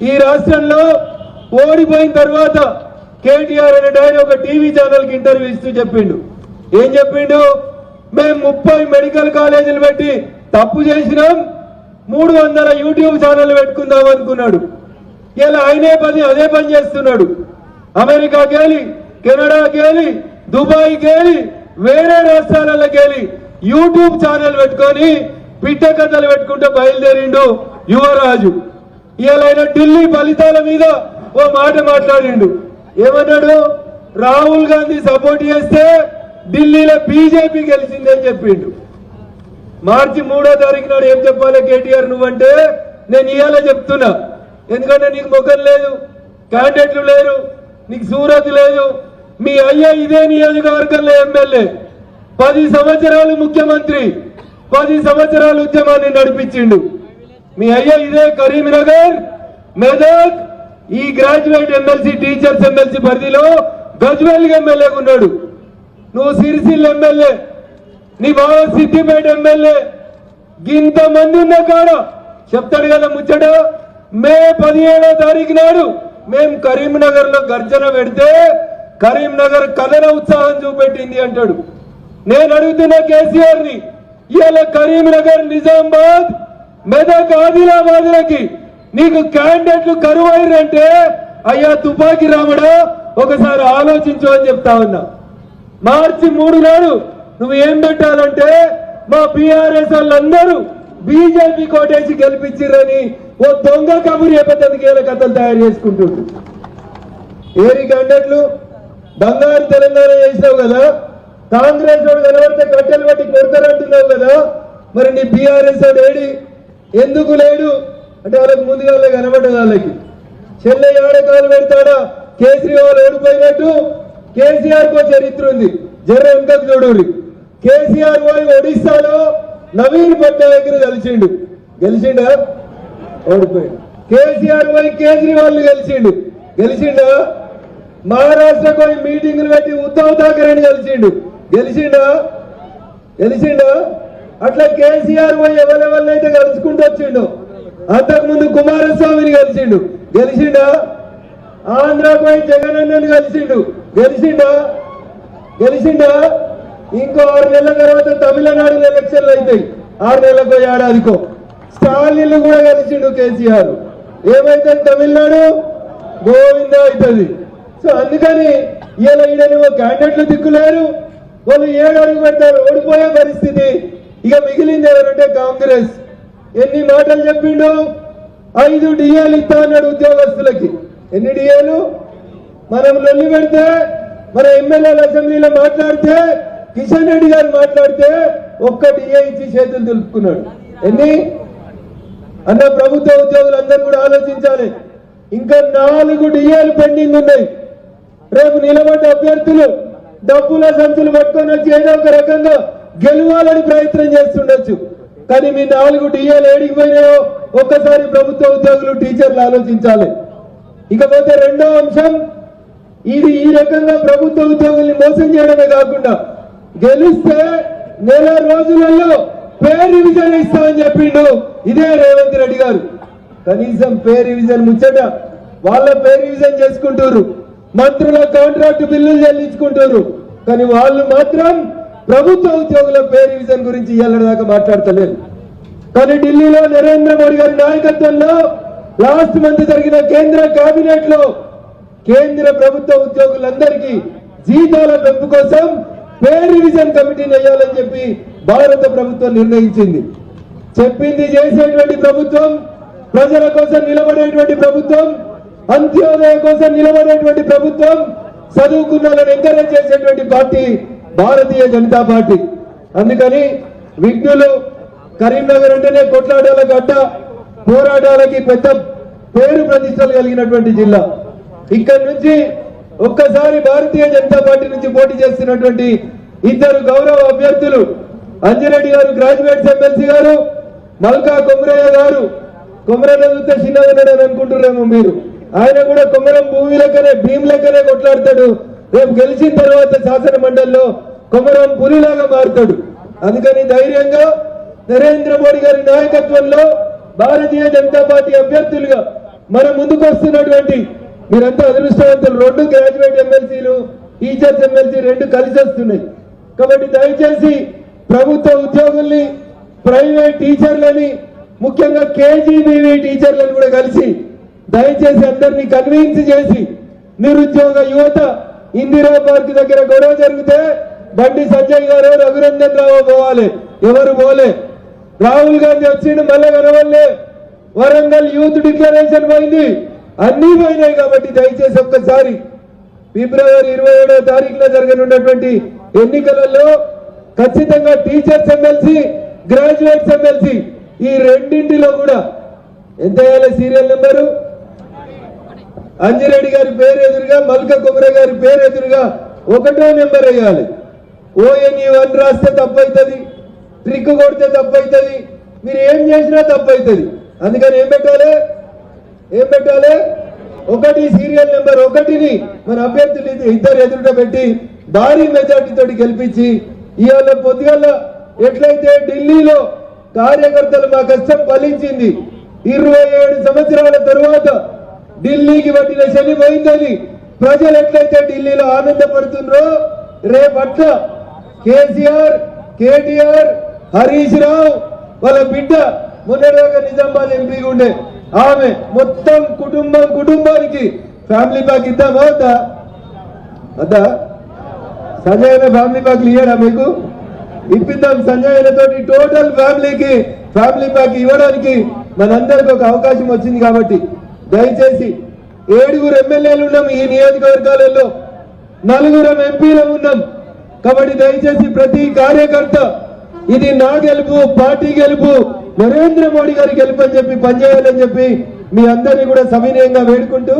ఈ రాష్ట్రంలో ఓడిపోయిన తర్వాత కేటీఆర్ అనే ఆయన ఒక టీవీ ఛానల్కి ఇంటర్వ్యూ ఇస్తూ చెప్పిండు. ఏం చెప్పిండు? మేము ముప్పై మెడికల్ కాలేజీలు పెట్టి తప్పు చేసినాం మూడు వందల యూట్యూబ్ ఛానల్ పెట్టుకుందాం అనుకున్నాడు. ఇలా ఆయనే పని అదే పని చేస్తున్నాడు. అమెరికాకి వెళ్ళి కెనడాకి వెళ్ళి దుబాయ్కి వెళ్ళి వేరే రాష్ట్రాలకి వెళ్ళి యూట్యూబ్ ఛానల్ పెట్టుకొని పిట్ట కథలు పెట్టుకుంటూ బయలుదేరిండు యువరాజు. ఇవాళ ఢిల్లీ ఫలితాల మీద ఓ మాట మాట్లాడిండు. ఏమన్నాడు? రాహుల్ గాంధీ సపోర్ట్ చేస్తే ఢిల్లీలో బీజేపీ గెలిచిందని చెప్పిండు. మార్చి మూడో తారీఖు నాడు ఏం చెప్పాలి కేటీఆర్ నువ్వంటే? నేను ఇవాళ చెప్తున్నా. ఎందుకంటే నీకు ముఖం లేదు క్యాండిడేట్లు లేరు నీకు సూరత్ లేదు. మీ అయ్యా ఇదే నియోజకవర్గంలో ఎమ్మెల్యే. పది సంవత్సరాలు ముఖ్యమంత్రి పది సంవత్సరాలు ఉద్యమాన్ని నడిపించిండు. మీ అయ్యా ఇదే కరీంనగర్ మెదక్ ఈ గ్రాడ్యుయేట్ ఎమ్మెల్సీ టీచర్స్ ఎమ్మెల్సీ పరిధిలో గజ్వేల్ ఎమ్మెల్యే ఉన్నాడు. నువ్వు సిరిసిల్ ఎమ్మెల్యే నీ బావ సిద్దిపేట ఎమ్మెల్యే ఇంతమంది ఉన్న కాడ చెప్తాడు కదా ముచ్చట మే పదిహేడో తారీఖు నాడు మేం కరీంనగర్లో గర్జన పెడితే కరీంనగర్ కథన ఉత్సాహం చూపెట్టింది అంటాడు. నేను అడుగుతున్న కేసీఆర్ని ఇవాళ కరీంనగర్ నిజామాబాద్ మెదక్ ఆదిలాబాద్ లకి నీకు క్యాండిడేట్లు కరువైరంటే అయ్యా తుపాకి రాముడు ఒకసారి ఆలోచించు అని చెప్తా ఉన్నా. మార్చి మూడు నాడు నువ్వు ఏం పెట్టాలంటే మా బీఆర్ఎస్ వాళ్ళందరూ బీజేపీ కోటేసి గెలిపించిరని ఓ దొంగ కబురు చెప్పేందుకు ఏళ్ళ కథలు తయారు చేసుకుంటుండ్రు. ఏరి కండట్లు బంగారు తెలంగాణ చేసినావు కదా కాంగ్రెస్ వాడు కనబడితే కట్టెలు పట్టి కొడతారంటున్నావు కదా మరి నీ బీఆర్ఎస్ వాడు ఏడి? ఎందుకు లేడు? అంటే వాళ్ళకి ముందుగా కనబడ్డది వాళ్ళకి. చెల్లె కాలు పెడతాడా? కేజ్రీవాల్ ఓడిపోయినట్టు కేసీఆర్ కో చరిత్ర ఉంది. జర్ర వెనుకకు చూడూరి కేసీఆర్ పోయి ఒడిస్సాలో నవీన్ పట్నాయక్ గెలిచిండు. గెలిచిండా? ఓడిపోయాడు. కేసీఆర్ పోయి కేజ్రీవాల్ గెలిచిండు. గెలిచిండా? మహారాష్ట్ర పోయి మీటింగ్లు పెట్టి ఉద్ధవ్ ఠాకరేని గెలిచిండు. గెలిచిండా? గెలిచిండా? అట్లా కేసీఆర్ పోయి ఎవరెవరినైతే కలుసుకుంటూ వచ్చిండు అంతకుముందు కుమారస్వామిని కలిసిండు. గెలిచిండా ఆంధ్ర పోయి జగన్ అన్నని కలిసిండు. గెలిచిండా గెలిచిండా ఇంకో ఆరు నెలల తర్వాత తమిళనాడు ఎలక్షన్లు అవుతాయి ఆరు నెలలకు ఏడాదికో. స్టాలిన్ కూడా కలిసిండు కేసీఆర్. ఏమైతే తమిళనాడు? గోవింద అవుతుంది. సో అందుకని ఇలా ఈడని క్యాండిడేట్లు దిక్కులేరు. వాళ్ళు ఏడు అడుగు పెడతారు. ఓడిపోయే పరిస్థితి. ఇక మిగిలింది ఎవరంటే కాంగ్రెస్. ఎన్ని మాటలు చెప్పిండు ఐదు డిఏలు ఇస్తా అన్నాడు ఉద్యోగస్తులకి. ఎన్ని డిఏలు? మనం లొల్లి పెడితే మన ఎమ్మెల్యేల అసెంబ్లీలో మాట్లాడితే కిషన్ రెడ్డి గారు మాట్లాడితే ఒక్క డిఏ ఇచ్చి చేతులు తెలుపుకున్నాడు ఎన్ని? అన్న ప్రభుత్వ ఉద్యోగులు అందరూ కూడా ఆలోచించాలి. ఇంకా నాలుగు డిఏలు పెండింగ్ ఉన్నాయి. రేపు నిలబడ్డ అభ్యర్థులు డబ్బుల సంచులు పట్టుకొని వచ్చి ఏదో ఒక రకంగా గెలవాలని ప్రయత్నం చేస్తుండొచ్చు. కానీ మీ నాలుగు డిఏలు ఏడికి పోయినాయో ఒక్కసారి ప్రభుత్వ ఉద్యోగులు టీచర్లు ఆలోచించాలి. ఇకపోతే రెండో అంశం ఇది ఈ రకంగా ప్రభుత్వ ఉద్యోగుల్ని మోసం చేయడమే కాకుండా గెలిస్తే నెల రోజులలో పే రివిజన్ ఇస్తామని చెప్పిండు ఇదే రేవంత్ రెడ్డి గారు. కనీసం పే రివిజన్ ముచ్చట వాళ్ళ పే రివిజన్ చేసుకుంటారు. మంత్రుల కాంట్రాక్ట్ బిల్లులు చెల్లించుకుంటారు. కానీ వాళ్ళు మాత్రం ప్రభుత్వ ఉద్యోగుల పే రివిజన్ గురించి ఇయ్యాల దాకా కానీ ఢిల్లీలో నరేంద్ర మోడీ గారి నాయకత్వంలో లాస్ట్ మంత్ జరిగిన కేంద్ర కేబినెట్లో కేంద్ర ప్రభుత్వ ఉద్యోగులందరికీ జీతాల పెంపు కోసం పే రివిజన్ కమిటీని వేయాలని చెప్పి భారత ప్రభుత్వం నిర్ణయించింది. చెప్పింది చేసేటువంటి ప్రభుత్వం ప్రజల కోసం నిలబడేటువంటి ప్రభుత్వం అంత్యోదయ కోసం నిలబడేటువంటి ప్రభుత్వం చదువుకున్న వాళ్ళని ఎంకరేజ్ చేసేటువంటి పార్టీ భారతీయ జనతా పార్టీ. అందుకని విఘ్నులు కరీంనగర్ అంటేనే కొట్లాటాల గడ్డ పోరాటాలకి పెద్ద పేరు ప్రతిష్టలు కలిగినటువంటి జిల్లా. ఇక్కడి నుంచి ఒక్కసారి భారతీయ జనతా పార్టీ నుంచి పోటీ చేస్తున్నటువంటి ఇద్దరు గౌరవ అభ్యర్థులు అంజిరెడ్డి గారు గ్రాడ్యుయేట్స్ ఎమ్మెల్సీ గారు మల్కా కొమరయ్య గారు కొమరన్న చూస్తే చిన్నగా ఉన్నాడు మీరు. ఆయన కూడా కొమరం భూమి లెక్కనే భీమ్ లెక్కనే కొట్లాడతాడు. రేపు గెలిచిన తర్వాత శాసన మండలిలో కొమరం పులిలాగా మారుతాడు. అందుకని ధైర్యంగా నరేంద్ర మోడీ గారి నాయకత్వంలో భారతీయ జనతా పార్టీ అభ్యర్థులుగా మన ముందుకు వస్తున్నటువంటి మీరంతా అదృష్టవంతులు. రెండు గ్రాడ్యుయేట్ ఎమ్మెల్సీలు టీచర్స్ ఎమ్మెల్సీ రెండు కలిసి వస్తున్నాయి. కాబట్టి దయచేసి ప్రభుత్వ ఉద్యోగుల్ని ప్రైవేట్ టీచర్లని ముఖ్యంగా కేజీబీవీ టీచర్లను కూడా కలిసి దయచేసి అందరినీ కన్విన్స్ చేసి నిరుద్యోగ యువత ఇందిరా పార్క్ దగ్గర గొడవ జరిగితే బండి సంజయ్ గారు రఘురంజన్ రావు పోవాలి. ఎవరు పోలే? రాహుల్ గాంధీ వచ్చిండు మళ్ళీ కనవల్లే వరంగల్ యూత్ డిక్లరేషన్ పోయింది. అన్ని పోయినాయి కాబట్టి దయచేసి ఒక్కసారి ఫిబ్రవరి ఇరవై ఏడవ తారీఖున జరగనున్నటువంటి ఎన్నికలలో ఖచ్చితంగా టీచర్స్ ఎమ్మెల్సీ గ్రాడ్యుయేట్స్ ఎమ్మెల్సీ ఈ రెండింటిలో కూడా ఎంత వేయాలి సీరియల్ నెంబరు? అంజిరెడ్డి గారి పేరు ఎదురుగా మల్క కుమర గారి పేరు ఎదురుగా ఒకటో నెంబర్ వేయాలి. ఓఎన్ఈ వన్ రాస్తే తప్పు అవుతుంది ట్రిక్ కొడితే తప్పు అవుతుంది మీరు ఏం చేసినా తప్పు అవుతుంది అందుకని ఏం పెట్టాలి? ఏం పెట్టాలి? ఒకటి సీరియల్ నెంబర్ ఒకటిని మన అభ్యర్థులు ఇద్దరు ఎదురుగా పెట్టి భారీ మెజార్టీతో గెలిపించి ఇవాళ పొద్దుగల ఎట్లయితే ఢిల్లీలో కార్యకర్తలు మా కష్టం ఫలించింది ఇరవై ఏడు సంవత్సరాల తరువాత ఢిల్లీకి పట్టిన శని పోయిందని ప్రజలు ఎట్లయితే ఢిల్లీలో ఆనందపడుతుండ్రో రేపట్ల కేసీఆర్ కేటీఆర్ హరీష్ రావు వాళ్ళ బిడ్డ మొన్నటిదాకా నిజామాబాద్ ఎంపీగా ఉండే. ఆమె మొత్తం కుటుంబం కుటుంబానికి ఫ్యామిలీ ప్యాక్ ఇద్దామా వద్దా? వద్దా? సంజయ్ ఫ్యామిలీ ప్యాక్ ఇయ్యడా మీకు? ఇప్పిద్దాం సంజయ్ తోటి టోటల్ ఫ్యామిలీకి ఫ్యామిలీ ప్యాక్ ఇవ్వడానికి మనందరికి ఒక అవకాశం వచ్చింది కాబట్టి. దయచేసి ఏడుగురు ఎమ్మెల్యేలు ఉన్నాం ఈ నియోజకవర్గాలలో. నలుగురం ఎంపీలు ఉన్నాం. కాబట్టి దయచేసి ప్రతి కార్యకర్త ఇది నా గెలుపు పార్టీ గెలుపు నరేంద్ర మోడీ గారి గెలుపు అని చెప్పి పనిచేయాలని చెప్పి మీ అందరినీ కూడా సవినయంగా వేడుకుంటూ